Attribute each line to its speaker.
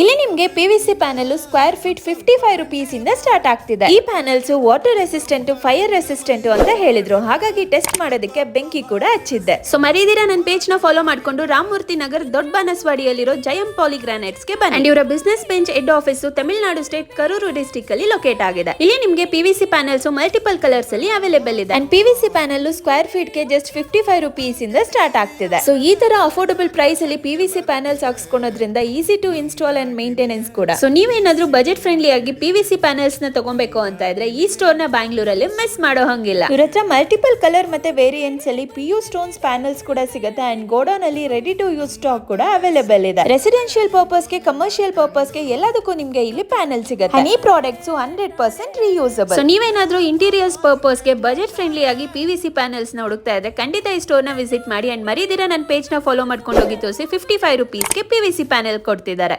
Speaker 1: ಇಲ್ಲಿ ನಿಮ್ಗೆ P V C panel square feet fifty five rupees ಇಂದ ಸ್ಟಾರ್ಟ್ ಆಗ್ತಿದೆ. ಈ panels water resistant fire resistant ಅಂತ ಹೇಳಿದ್ರು. ಹಾಗಾಗಿ ಟೆಸ್ಟ್ ಮಾಡೋದಕ್ಕೆ ಬೆಂಕಿ ಕೂಡ ಹಚ್ಚಿದ್ದೆ.
Speaker 2: ಸೊ ಮರೀದಿರಾ ನನ್ನ ಪೇಜ್ನ ಫಾಲೋ ಮಾಡ್ಕೊಂಡು ರಾಮಮೂರ್ತಿ ನಗರ್ ದೊಡ್ಡ ಬನಸ್ವಾಡಿಯಲ್ಲಿರೋ ಜಯಂ ಪಾಲಿಗ್ರಾನೈಟ್ಸ್ಗೆ ಬನ್ನಿ. ಅಂಡ್ ಇವರ business bench head office Tamil Nadu state Karur district ಅಲ್ಲಿ ಲೊಕೇಟ್ ಆಗಿದೆ. ಇಲ್ಲಿ ನಿಮಗೆ ಸಿ ಪ್ಯಾನೆಲ್ಸ್ ಮಲ್ಟಿಪಲ್ ಕಲರ್ಸ್ ಅಲ್ಲಿ ಅವೈಲೇಬಲ್ ಇದೆ.
Speaker 1: And P V C panel square ಫೀಟ್ಗೆ just fifty five rupees ಇಂದ ಸ್ಟಾರ್ಟ್ ಆಗ್ತಿದೆ. ಸೊ ಈ ತರ ಅಫೋರ್ಡಬಲ್ ಪ್ರೈಸ್ ಅಲ್ಲಿ P V C panels ಹಾಕ್ಸ್ಕೊಳೋದ್ರಿಂದ easy to install and maintenance ಕೂಡ.
Speaker 2: ಸೊ ನೀವೇನಾದ್ರೂ ಬಜೆಟ್ ಫ್ರೆಂಡ್ಲಿ ಆಗಿ ಪಿವಿಸಿ ಪ್ಯಾನೆಲ್ಸ್ನ ತಗೊಬೇಕು ಅಂತ ಇದ್ರೆ ಈ ಸ್ಟೋರ್ನ ಬ್ಯಾಂಗ್ಳೂರಲ್ಲಿ ಮಿಸ್ ಮಾಡೋ ಹಂಗಿಲ್ಲ.
Speaker 1: ಇವ್ರ ಹತ್ರ ಮಲ್ಟಿಪಲ್ ಕಲರ್ ಮತ್ತೆ ವೇರಿಯಂಟ್ಸ್ ಅಲ್ಲಿ ಪಿ ಯು ಸ್ಟೋನ್ಸ್ ಪ್ಯಾನಲ್ಸ್ ಕೂಡ ಸಿಗುತ್ತೆ ಅಂಡ್ ಗೋಡೌನ್ ಅಲ್ಲಿ ರೆಡಿ ಟು ಯೂಸ್ ಸ್ಟಾಕ್ ಕೂಡ ಅವೈಲೇಬಲ್ ಇದೆ. ರೆಸಿಡೆನ್ಶಿಯಲ್ ಪರ್ಪಸ್ಗೆ ಕಮರ್ಷಿಯಲ್ ಪರ್ಪಸ್ಗೆ ಎಲ್ಲದಕ್ಕೂ ನಿಮ್ಗೆ ಇಲ್ಲಿ ಪ್ಯಾನಲ್ ಸಿಗುತ್ತೆ. ಈ products hundred percent
Speaker 2: so
Speaker 1: reusable
Speaker 2: ನೀವೇನಾದ್ರೂ ಇಂಟೀರಿಯರ್ಸ್ ಪರ್ಪಸ್ಗೆ ಬಜೆಟ್ ಫ್ರೆಂಡ್ಲಿ ಆಗಿ ಪಿ ವಿ ಸಿ ಪ್ಯಾನೆಲ್ಸ್ನ ಹುಡುಕ್ತಾ ಇದ್ರೆ ಖಂಡಿತ ಈ ಸ್ಟೋರ್ನ ವಿಸಿಟ್ ಮಾಡಿ ಅಂಡ್ ಮರಿದಿರ ನನ್ನ ಪೇಜ್ನ ಫಾಲೋ ಮಾಡ್ಕೊಂಡು ಹೋಗಿ ತೋರಿಸಿ ಫಿಫ್ಟಿ ಫೈವ್ ರುಪೀಸ್ಗೆ ಪಿವಿಸಿ ಪ್ಯಾನೆಲ್ ಕೊಡ್ತಿದ್ದಾರೆ.